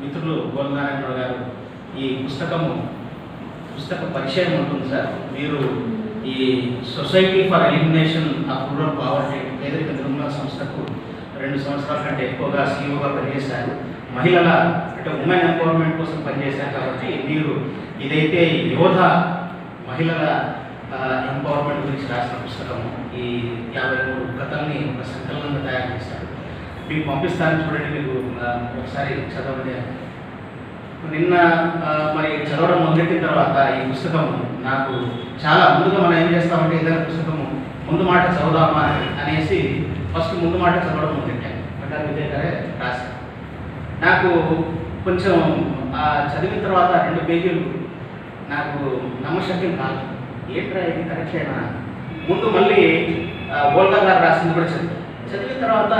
మిత్రులు గోలనారాయణరావు గారు ఈ పుస్తకము పుస్తక పరిచయం ఉంటుంది సార్. మీరు ఈ society for elimination of rural poverty పేదరిక నిర్మూలన సంస్థకు రెండు సంవత్సరాల కంటే ఎక్కువగా సీఈఓగా పనిచేశారు. మహిళల అంటే ఉమెన్ ఎంపవర్మెంట్ కోసం పనిచేశారు కాబట్టి మీరు ఇదైతే యోధ మహిళల ఎంపవర్మెంట్ గురించి రాసిన పుస్తకము. ఈ యాభై మూడు కథల్ని ఒక సంకలనంగా తయారు చేశారు. మీకు పంపిస్తాను చూడండి మీకు ఒకసారి చదవండి నిన్న మరి చదవడం మొదలెట్టిన తర్వాత ఈ పుస్తకం నాకు చాలా ముందుగా మనం ఏం చేస్తామంటే ఏదైనా పుస్తకము ముందు మాట చదువుదామా అనేసి ఫస్ట్ ముందు మాట చదవడం మొదలెట్టాను. బండారు విజయ్ గారే నాకు కొంచెం ఆ చదివిన తర్వాత రెండు పేజీలు నాకు నమ్మశక్యం కాదు ఏంట్రా ఇది? అయినా ముందు మళ్ళీ ఓల్గా గారు రాసింది కూడా చదివాను. చదివిన తర్వాత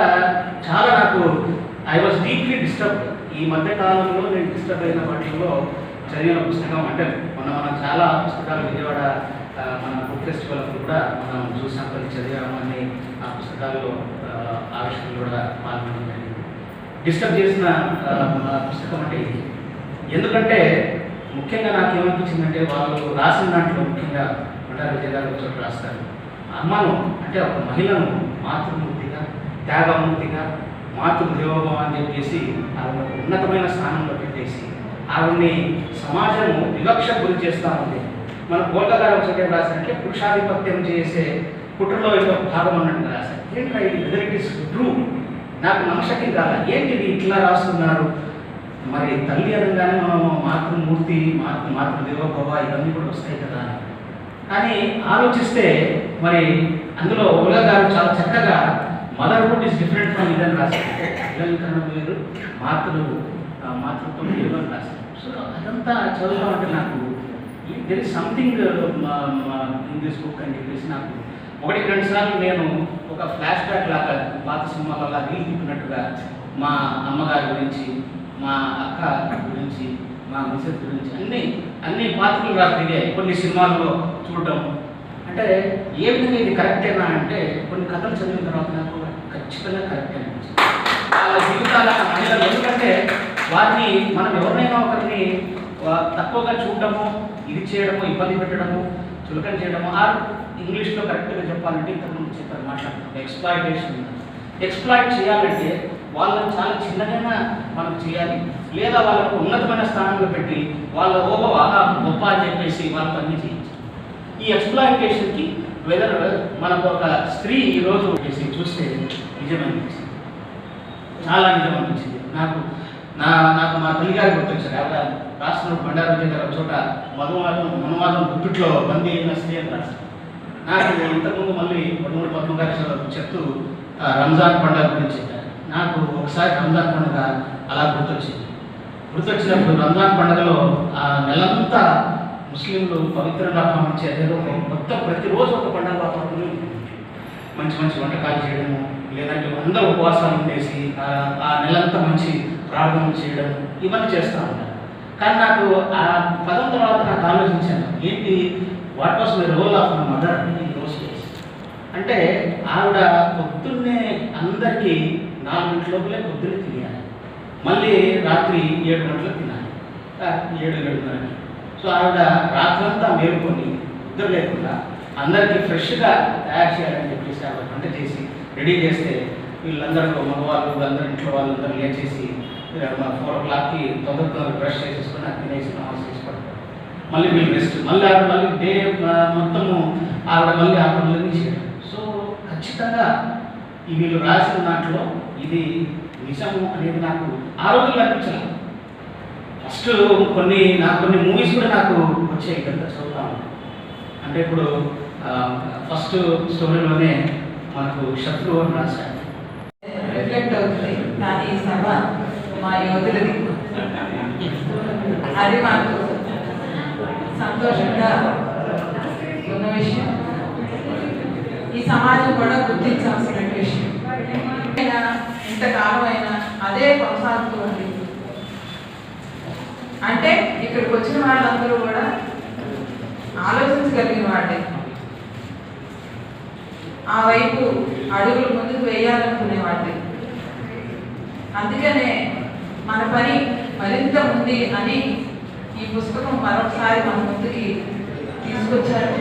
చాలా నాకు ఐ వాజ్ డీప్లీ డిస్టర్బ్ ఈ మధ్య కాలంలో నేను డిస్టర్బ్ అయిన వాటిల్లో చదివిన పుస్తకం అంటే మొన్న మనం చాలా పుస్తకాలు విజయవాడ మన బుక్ ఫెస్టివల్ కూడా మనం చూసాం కొన్ని చదివాము అని ఆ పుస్తకాల్లో ఆవిష్కరణ కూడా పాల్గొనడం జరిగింది. డిస్టర్బ్ చేసిన పుస్తకం అంటే ఇది. ఎందుకంటే ముఖ్యంగా నాకు ఏమనిపించిందంటే వాళ్ళు రాసిన దాంట్లో ముఖ్యంగా బండారు విజయ్ గారు చోట రాస్తారు. అమ్మను అంటే ఒక మహిళను మాతృమూర్తిగా త్యాగమూర్తిగా మాతృదేవోభవ అని చెప్పేసి ఆవిడ ఉన్నతమైన స్థానంలో పెట్టేసి ఆవిడ్ని సమాజము వివక్ష గురి చేస్తూ ఉంది. మన గోల్గా గారు ఒకటి పురుషాధిపత్యం చేసే కుట్రలో ఏదో భాగం అన్నట్టు రాశారు. ఏంటంటే ఇది? వెదర్ ఇట్ ఇస్ ట్రూ నాకు నమ్మశక్యం కాల ఏంటి ఇది? ఇట్లా రాస్తున్నారు. మరి తల్లి అనగానే మనం మాతృమూర్తి మాతృ మాతృదేవోభవ ఇవన్నీ కూడా వస్తాయి కదా అని. కానీ ఆలోచిస్తే మరి అందులో ఓలా గారు చాలా చక్కగా మదర్హుడ్ ఇస్ డిఫరెంట్ ఫ్రమ్ ఇదని రాశారు పిల్లల కన్నా వేరు మాతృ మాతృత్వం వేరు అని రాశారు. సో అదంతా చదువుతా ఉంటే నాకు there is something in this book అని చెప్పేసి నాకు ఒకటి రెండు సార్లు నేను ఒక ఫ్లాష్ బ్యాక్ లాగా పాత సినిమాలలో రీల్ తిప్పినట్టుగా మా అమ్మగారి గురించి మా అక్క గురించి మా మిసెస్ గురించి అన్ని అన్ని పాత్రలు నాకు తిరిగాయి. కొన్ని సినిమాల్లో చూడటం అంటే ఏ విధంగా ఇది కరెక్టేనా అంటే కొన్ని కథలు చదివిన తర్వాత నాకు ఖచ్చితంగా కరెక్ట్ అనిపించింది. వాళ్ళ జీవితాల మహిళలు ఎందుకంటే వారిని మనం ఎవరినైనా ఒకరిని తక్కువగా చూడటము ఇది చేయడము ఇబ్బంది పెట్టడము చులకన చేయడము ఆర్ ఇంగ్లీష్లో కరెక్ట్గా చెప్పాలంటే ఇంతకుముందు చెప్పారు మాట్లాడుతున్నాం ఎక్స్ప్లాయిటేషన్ ఎక్స్ప్లాయిట్ చేయాలంటే వాళ్ళని చాలా చిన్నగా మనం చేయాలి. లేదా వాళ్ళకు ఉన్నతమైన స్థానంలో పెట్టి వాళ్ళ ఓహో ఆహా గొప్ప అని చెప్పేసి వాళ్ళ అన్ని చేయాలి. ఈ ఎక్స్ప్లాయిటేషన్కి వెదర్ మనకు ఒక స్త్రీ ఈరోజు చేసి చూస్తే నిజమనిపించింది. చాలా నిజం అనిపించింది నాకు నా నాకు మా తల్లిగారు గుర్తొచ్చారు. ఆవిడ రాష్ట్రంలో బండారు విజయ్ గారు ఒక చోట మనువాదం మనువాదం గుప్పిట్లో బందీ అయిన స్త్రీ అని రాశారు. నాకు ఇంతకుముందు మళ్ళీ పదమూడు పద్మ గారు చెప్తూ రంజాన్ పండుగ గురించి చెప్పారు. నాకు ఒకసారి రంజాన్ పండుగ అలా గుర్తొచ్చింది. గుర్తొచ్చినప్పుడు రంజాన్ పండుగలో ఆ నెలంతా ముస్లింలు పవిత్రంగా భావించే అదేదో ఒక మొత్తం ప్రతిరోజు ఒక పండుగ వాతావరణం ఉంటుంది. మంచి మంచి వంటకాలు చేయడము లేదంటే అందరూ ఉపవాసాలు ఉండేసి ఆ- నెలంతా మంచి ప్రార్థన చేయడం ఇవన్నీ చేస్తూ ఉంటారు. కానీ నాకు ఆ పదం తర్వాత నాకు ఆలోచించాను ఏంటి what was my role of my mother in those days అంటే ఆవిడ పొద్దున్నే అందరికీ నాలుగింటి లోపలే పొద్దున్నే తినేయాలి. మళ్ళీ రాత్రి ఏడు గంటలకు తినాలి. ఏడు గంటలకి సో ఆవిడ రాత్రంతా మేలుకొని ఇద్దరు లేకుండా అందరికీ ఫ్రెష్గా తయారు చేయాలని చెప్పేసి ఆవిడ వంట చేసి రెడీ చేస్తే వీళ్ళందరూ మగవాళ్ళు అందరూ ఇంట్లో వాళ్ళందరూ లేచేసి ఫోర్ ఓ క్లాక్కి తొందర తొందర బ్రష్ చేసేసుకొని అది తినేసి నమాజ్ చేసి పడతారు మళ్ళీ వీళ్ళు రెస్ట్ మళ్ళీ ఆవిడ మళ్ళీ డే మొత్తము ఆవిడ మళ్ళీ ఆ పనులన్నీ చేయడం సో ఖచ్చితంగా ఈ వీళ్ళు రాసిన దాంట్లో ఇది నిజము అనేది నాకు ఆ రోజుల్లో అనిపించలేదు ఫస్ట్ కొన్ని నాకు కొన్ని మూవీస్ కూడా నాకు వచ్చాయి కదా చదువుతా అంటే ఇప్పుడు ఫస్ట్ స్టోరీలోనే మనకు శత్రువు అని రాశాడు రిఫ్లెక్ట్ అవుతుంది. కానీ ఈ సభ మా యోధులది అది మాకు సంతోషంగా ఉన్న విషయం. ఈ సమాజం కూడా గుర్తించాల్సిన విషయం. ఇంతకాలం అయినా అదే కొనసాగుతుంది అంటే ఇక్కడికి వచ్చిన వాళ్ళందరూ కూడా ఆలోచించగలిగిన వాళ్ళే. ఆ వైపు అడుగులు ముందుకు వేయాలనుకునే వాళ్ళే. అందుకనే మన పని మరింత ఉంది అని ఈ పుస్తకం మరొకసారి మన ముందుకి తీసుకొచ్చారు.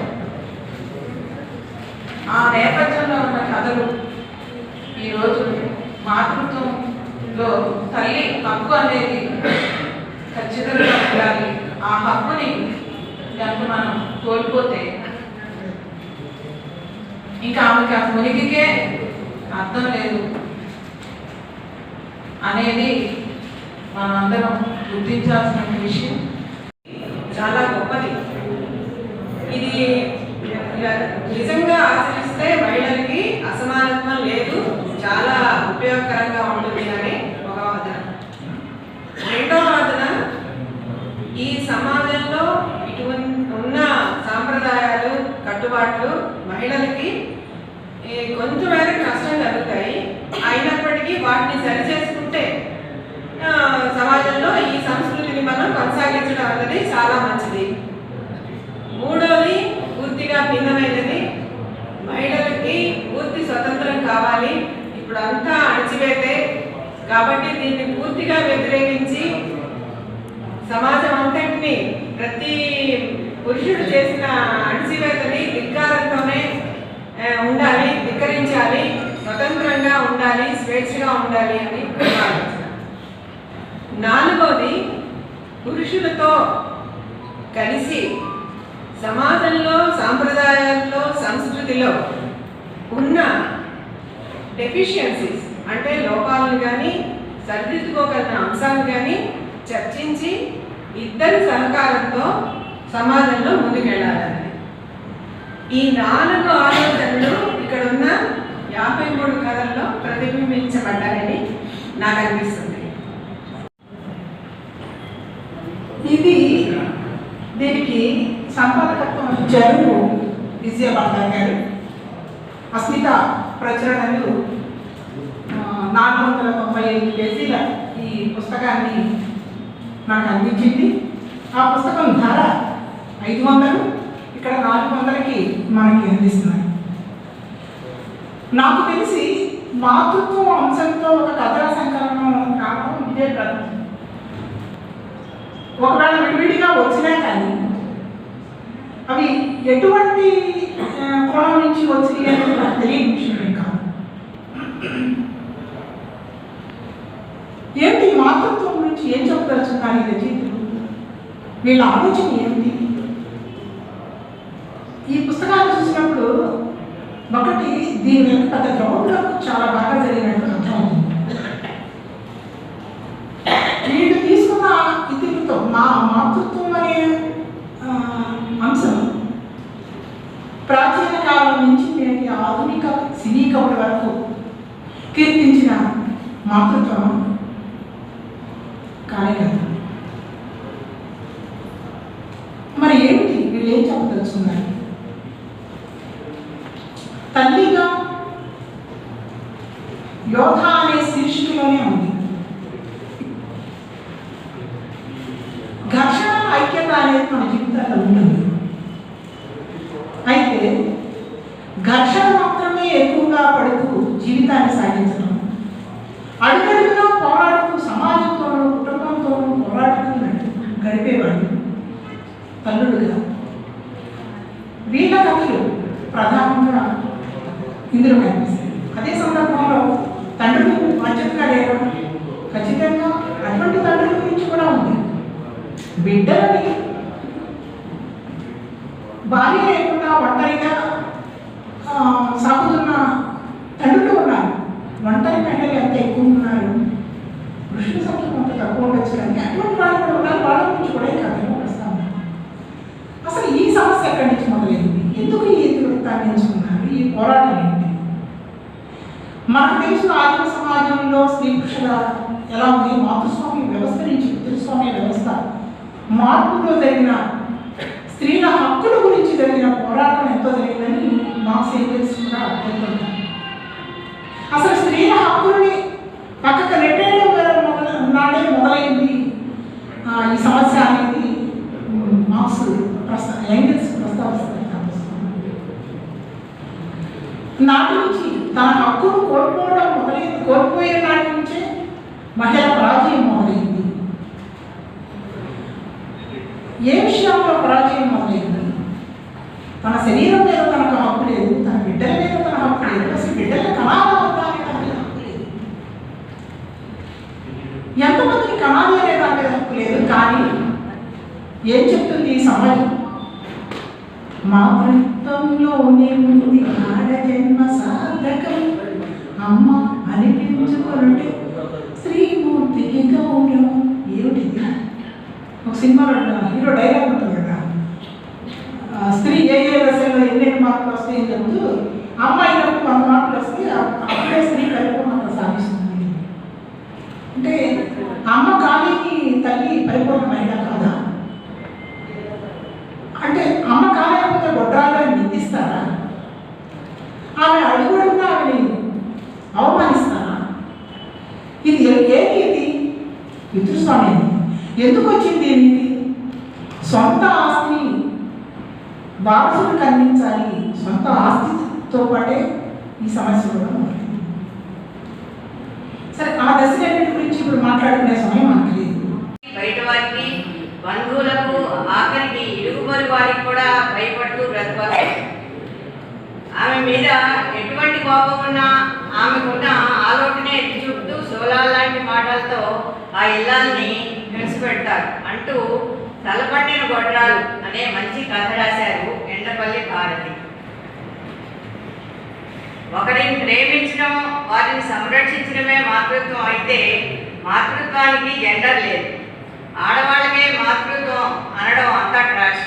ఆ నేపథ్యంలో ఉన్న కథలు ఈరోజు మాతృత్వంలో తల్లి హక్కు అనేది ఖచ్చితంగా ఉండాలి ఆ హక్కుని కనుక మనం కోల్పోతే ఇంకా ఆమెకి ఆ మునిగికే అర్థం లేదు అనేది మనందరం గుర్తించాల్సిన విషయం చాలా గొప్పది ఇది ఇలా నిజంగా ఆచరిస్తే మహిళలకి అసమానత్వం లేదు చాలా ఉపయోగకరంగా ఉంటుంది అని ఒక వాదన రెండో వాదన ఈ సమాజంలో ఇటువంటి ఉన్న సాంప్రదాయాలు కట్టుబాట్లు మహిళలకి ఏ, కొంచెం మేరకు కష్టం కలుగుతాయి అయినప్పటికీ వాటిని సరిచేసుకుంటే ఆ, సమాజంలో ఈ సంస్కృతిని మనం కొనసాగించడం అన్నది చాలా మంచిది మూడోది పూర్తిగా భిన్నమైనది మహిళలకి పూర్తి స్వతంత్రం కావాలి. ఇప్పుడు అంతా అణిచివేతే కాబట్టి దీన్ని పూర్తిగా వ్యతిరేకించి సమాజం అంతటిని ప్రతి పురుషుడు చేసిన అణిచివేతని ధిక్కారంతోనే ఉండాలి ధిక్కరించాలి స్వతంత్రంగా ఉండాలి స్వేచ్ఛగా ఉండాలి అని నాలుగోది పురుషులతో కలిసి సమాజంలో సాంప్రదాయాల్లో సంస్కృతిలో ఉన్న డెఫిషియన్సీస్ అంటే లోపాలను కానీ సరిదిద్దుకోగలిగిన అంశాలు కానీ చర్చించి ఇద్దరి సహకారంతో సమాజంలో ముందుకెళ్ళాలని ఈ నాలుగు ఆలోచనలు ఇక్కడ ఉన్న యాభై మూడు కథల్లో ప్రతిబింబించబడ్డాయని నాకు అనిపిస్తుంది ఇది సంపాదకత్వం ఇచ్చారు విజయభాస్కర్ గారు. అస్మిత ప్రచురణలు నాలుగు వందల తొంభై ఐదు పేజీల ఈ పుస్తకాన్ని నాకు అందించింది. ఆ పుస్తకం ధర ఐదు వందలు ఇక్కడ నాలుగు వందలకి మనకి అందిస్తున్నారు నాకు తెలిసి మాతృత్వం అంశంతో ఒక కథా సంకలనం కావడం ఇదే ప్రధానం ఒకవేళ విడివిడిగా వచ్చినా కానీ అవి ఎటువంటి కోణం నుంచి వచ్చినాయి అనేది నాకు తెలియని విషయం కాదు ఏంటి మాతృత్వం గురించి ఏం చెప్పదలుచున్నారు ఈ రచయితలు? వీళ్ళ ఆలోచన ఏమిటి ఈ పుస్తకాలు చూసినప్పుడు ఒకటి దీని వెనుక గత గ్రౌండ్ చాలా బాగా జరిగినట్టు అర్థమవుతుంది వీళ్ళు తీసుకున్న ఇతితో మా మాతృత్వం అనే ఆ, అంశం ప్రాచీన కాలం నుంచి నేటి ఆధునిక సినీ కవుల వరకు కీర్తించిన మాతృత్వం కార్యకర్త మరి ఏమిటి? వీళ్ళు ఏం చెప్పదలుచుకున్నారు తల్లిగా యోధ అనే శీర్షికలోనే ఉంది ఘర్షణ ఐక్యత అనేది మన జీవితాల్లో ఉంటుంది అయితే ఘర్షణ మాత్రమే ఎక్కువగా పడుతూ జీవితాన్ని సాగించడం. అడుగడుగునా పోరాడుతూ సమాజంతోనూ కుటుంబంతోనూ పోరాడుతూ గడిపేవాడు తల్లుడుగా. వీళ్ళ కథలు ప్రధానంగా ఇందులో కనిపిస్తాయి. అదే సందర్భంలో తండ్రులు బాధ్యతగా లేరు ఖచ్చితంగా అటువంటి తండ్రుల గురించి కూడా ఉంది. బిడ్డలని భార్య లేకుండా ఒంటరిగా సాగుతున్న తండ్రులు ఉన్నారు. ఒంటరి మహిళలు ఎంత ఎక్కువ ఉన్నారు. పురుషుల సంఖ్య కొంత తక్కువ ఉండొచ్చు కానీ అటువంటి వాళ్ళు కూడా ఉన్నారు. వాళ్ళ గురించి కూడా ఈ కథలో ప్రస్తావన అసలు ఈ సమస్య ఎక్కడి నుంచి మొదలైంది? ఎందుకు ఈ ఇతివృత్తాన్ని ఎంచుకున్నారు ఈ పోరాటం ఏంటి? మనకు తెలిసిన ఆదిమ సమాజంలో స్త్రీ పురుషుల ఎలా ఉంది? మాతృస్వామ్య వ్యవస్థ నుంచి పితృస్వామ్య వ్యవస్థ మార్పులో జరిగిన స్త్రీల హక్కుల గురించి జరిగిన పోరాటం ఎంతో జరిగింది. మార్క్స్ కూడా పేర్కొన్నారు అసలు స్త్రీల హక్కుల్ని పక్కకు నెట్టేయడం వల్ల మొదలు నాడే మొదలైంది ఈ సమస్య అనేది ఉమ్, మార్క్స్ ప్రస్తా ఏంజల్స్ ప్రస్తావిస్తారు నాటి నుంచి తన హక్కును కోల్పోవడం మొదలైంది కోల్పోయే నాటి నుంచే మహిళ పరాజయం మొదలైంది. ఏ విషయంలో పరాజయం మొదలైంది? తన శరీరం మీద తనకు హక్కు లేదు తన బిడ్డల మీద తన హక్కు లేదు అసలు బిడ్డల కణాల వద్ద అనే దాని మీద హక్కు లేదు ఎంతమందికి కణాలి అనే దాని మీద హక్కు లేదు కానీ ఏం చెప్తుంది ఈ సమాజం? మా వృత్తంలోనే ఉంది ఆడ జన్మ సార్థకం అమ్మ అనిపించుకున్నట్టు శ్రీమూర్తికి గౌరవం. ఏమిటిది? ఒక సినిమా హీరో డైలాగ్ ఉంటుంది కదా ఆ, స్త్రీ ఏ ఏ దశలో ఎన్నెన్ని మార్కులు వస్తాయి అని చెప్తూ అమ్మాయిలకు వంద మార్కులు వస్తే ఆ- అప్పుడే స్త్రీ పరిపూర్ణత సాధిస్తుంది అంటే అమ్మ కాలేకి తల్లి పరిపూర్ణమైన కాదా అంటే అమ్మ కాలేకపోతే గొడ్రాలని నిందిస్తారా ఆమె అడుగుడున్నా ఆమెని అవమానిస్తారా ఇది ఏ- ఏది ఇది పితృస్వామి ఎందుకు వచ్చింది ఇది సొంత ఆస్తిని వారసులకు అందించాలి సొంత ఆస్తితో పాటే ఈ సమస్య కూడా ఉంటుంది సరే ఆ దశలన్నిటి గురించి ఇప్పుడు మాట్లాడుకునే సమయం మనకు లేదు. బయట వారికి బంధువులకు ఆఖరికి ఇరుగు వారికి కూడా భయపడుతూ బ్రతకాలి ఆమె మీద ఎటువంటి కోపం ఉన్నా ఆమెకున్న ఆలోచనే ఎత్తి చూపుతూ సోలార్ లాంటి మాటలతో ఆ ఇల్లాల్ని పెడతారు అంటూ తలపట్టిన గొడ్రాలు అనే మంచి కథ రాశారు ఎండపల్లి భారతి. ఒకరిని ప్రేమించడం వారిని సంరక్షించడమే మాతృత్వం అయితే మాతృత్వానికి జెండర్ లేదు. ఆడవాళ్ళకే మాతృత్వం అనడం అంతా ట్రాష్.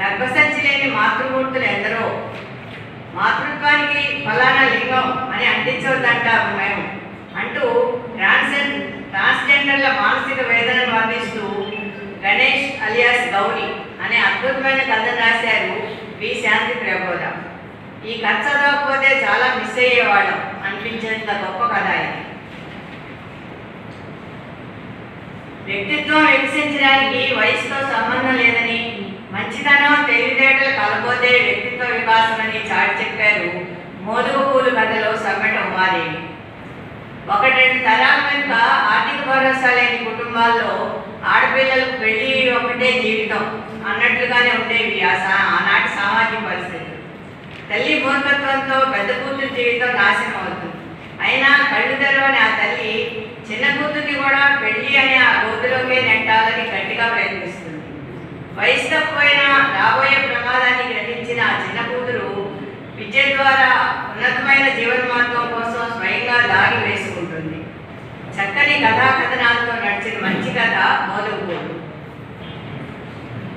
గర్భసంచి లేని మాతృమూర్తులు ఎందరో? మాతృత్వానికి ఫలానా లింగం అని అంటించవద్దంటాము మేము అంటూ ట్రాన్సెండ్ ట్రాన్స్జెండర్ల మానసిక వేదనను వర్ణిస్తూ గణేష్ అలియాస్ గౌరీ అనే అద్భుతమైన కథ రాశారు వి. శాంతి ప్రబోధ. ఈ కథ చదవకపోతే చాలా మిస్ అయ్యేవాళ్ళం అనిపించేంత గొప్ప కథ ఇది. వ్యక్తిత్వం వికసించడానికి వయసుతో సంబంధం లేదని మంచితనం తెలివితేటలు కలబోతే వ్యక్తిత్వ వికాసమని చాటి చెప్పారు మోదుగు పూలు కథలో సమ్మెట ఉమాదేవి. ఒకటి తరాల వెనుక ఆర్థిక భరోసా లేని కుటుంబాల్లో ఆడపిల్లలకు పెళ్ళి ఒకటే జీవితం అన్నట్లుగానే ఉండేవి ఆ ఆనాటి సామాజిక పరిస్థితులు. తల్లి మూర్ఖత్వంతో పెద్ద కూతురు జీవితం నాశనం అవుతుంది. అయినా కళ్ళు తెరవని ఆ తల్లి చిన్న కూతురికి కూడా పెళ్ళి అనే ఆ గోతులోకే నెట్టాలని గట్టిగా ప్రయత్నిస్తుంది. వయసు పోయిన రాబోయే ప్రమాదాన్ని గ్రహించిన ఆ చిన్న కూతురు విద్య ద్వారా ఉన్నతమైన జీవన మార్గం కోసం స్వయంగా దారి వేసుకుంటుంది. చక్కని కథా కథనాలతో నడిచిన మంచి కథ మోదుగుపోదు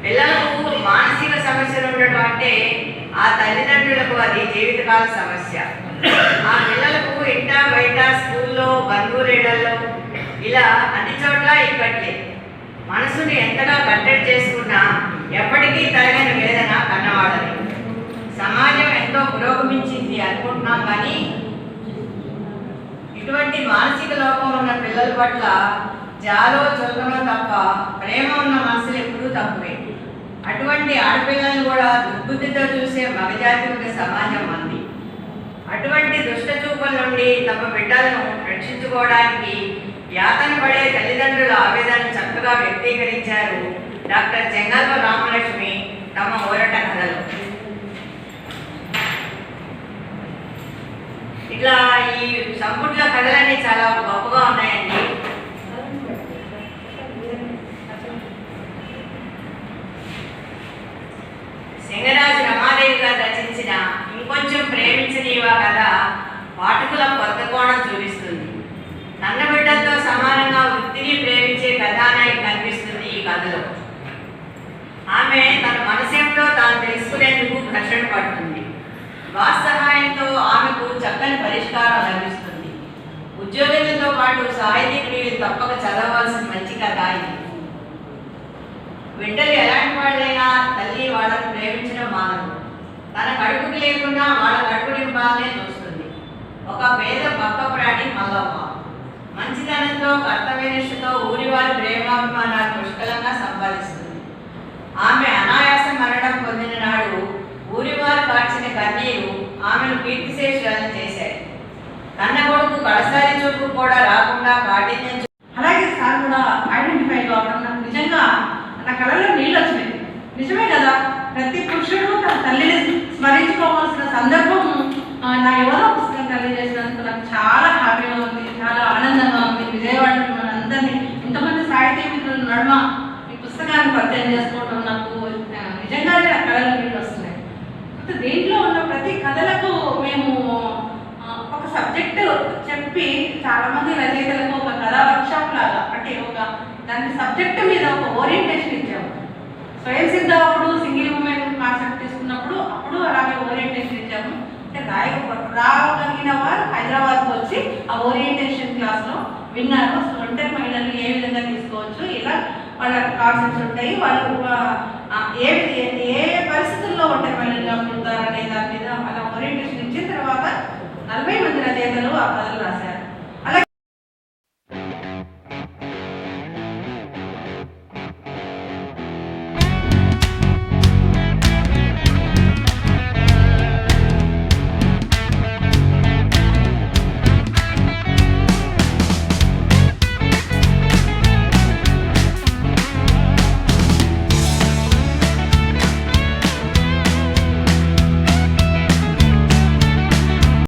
పిల్లలకు మానసిక సమస్యలు ఉండటం అంటే ఆ తల్లిదండ్రులకు అది జీవితకాల సమస్య. ఆ పిల్లలకు ఇంట బయట స్కూల్లో బంధువులేళ్ళలో ఇలా అన్ని చోట్ల ఇక్కట్లే మనసుని ఎంతగా కట్టడి చేసుకున్నా ఎప్పటికీ తరగని వేదన కన్నవాడని సమాజం ఎంతో పురోగమించింది అనుకుంటున్నాం కానీ ఇటువంటి మానసిక లోపం ఉన్న పిల్లల పట్ల జాలో చులకనో తప్ప ప్రేమ ఉన్న మనసులు ఎప్పుడూ తక్కువే. అటువంటి ఆడపిల్లలను కూడా దుర్బుద్ధితో చూసే మగజాతి ఒక సమాజం ఉంది అటువంటి దుష్ట చూపుల నుండి తమ బిడ్డలను రక్షించుకోవడానికి యాతన పడే తల్లిదండ్రుల ఆవేదన చక్కగా వ్యక్తీకరించారు డాక్టర్ చెంగల్వ రామలక్ష్మి తమ ఊరట కథలో. ఇట్లా సంపుట్లో కథలన్నీ చాలా గొప్పగా ఉన్నాయండి. సింగరాజు రమాదేవి గారు రచించిన ఇంకొంచెం ప్రేమించనీవా కథ పాఠకుల కొత్త కోణం చూపిస్తుంది. కన్నబిడ్డలతో సమానంగా వృత్తిని ప్రేమించే కథానాయిక కనిపిస్తుంది ఈ కథలో. ఆమె తన మనసేమిటో తాను తెలుసుకునేందుకు ఘర్షణ పడుతుంది. వాస్తవాయంతో సహాయంతో ఆమెకు చక్కని పరిష్కారం లభిస్తుంది. ఉద్యోగులతో పాటు సాహితీకులు తప్పక చదవాల్సిన మంచి కథ ఇది. బిడ్డలు ఎలాంటి వాళ్ళైనా తల్లి వాళ్ళని ప్రేమించడం మానదు తన కడుపుకి లేకుండా వాళ్ళ కడుపు నింపాలనే చూస్తుంది. ఒక పేద పక్క ప్రాణి మల్లవ్వ మంచితనంతో కర్తవ్యనిష్టతో ఊరి వారి ప్రేమాభిమానాలు పుష్కలంగా సంపాదిస్తుంది. ఆమె అనాయాస మరణం పొందిన నాడు ఊరి వారు కార్చిన కన్నీరు ఆమెను కీర్తిశేషులను చేశాయి. కన్న కొడుకు కడసారి చూపు కూడా రాకుండా కాఠిన్యం అలాగే సార్ కూడా ఐడెంటిఫై కావడం నాకు నిజంగా నా కళలో నీళ్ళు వచ్చినాయి. నిజమే కదా? ప్రతి పురుషుడు తన తల్లిని స్మరించుకోవాల్సిన సందర్భం నా ఎవరో పుస్తకం తెలియజేసినందుకు నాకు చాలా హ్యాపీగా ఉంది చాలా ఆనందంగా ఉంది. విజయవాడలో మనందరినీ ఇంతమంది సాహితీ మిత్రుల నడుమ ఈ పుస్తకాన్ని పరిచయం చేసుకోవడం నాకు నిజంగానే నా కళలో నీళ్ళు వస్తున్నాయి. దీంట్లో ఉన్న ప్రతి కథలకు మేము ఆ, ఒక సబ్జెక్ట్ చెప్పి చాలా మంది రచయితలకు ఒక కథా వర్క్షాప్ లాగా అంటే ఒక దాని సబ్జెక్ట్ మీద ఒక ఓరియంటేషన్ ఇచ్చాము. స్వయం సిద్ధ అప్పుడు సింగిల్ ఉమెన్ కాన్సెప్ట్ తీసుకున్నప్పుడు అప్పుడు అలాగే ఓరియంటేషన్ ఇచ్చాము. అంటే రాయ రాగలిగిన వారు హైదరాబాద్కు వచ్చి ఆ ఓరియంటేషన్ క్లాస్లో విన్నారు. అసలు ఒంటరి మహిళలు ఏ విధంగా తీసుకోవచ్చు ఇలా వాళ్ళ కాన్సెప్ట్స్ ఉంటాయి వాళ్ళు ఏ ఏ పరిస్థితుల్లో ఒంటరి మహిళలుగా పుడతారు అనే దాని మీద అలా ఓరియంటేషన్ ఇచ్చిన తర్వాత నలభై మంది రచయితలు ఆ కథలు రాశారు.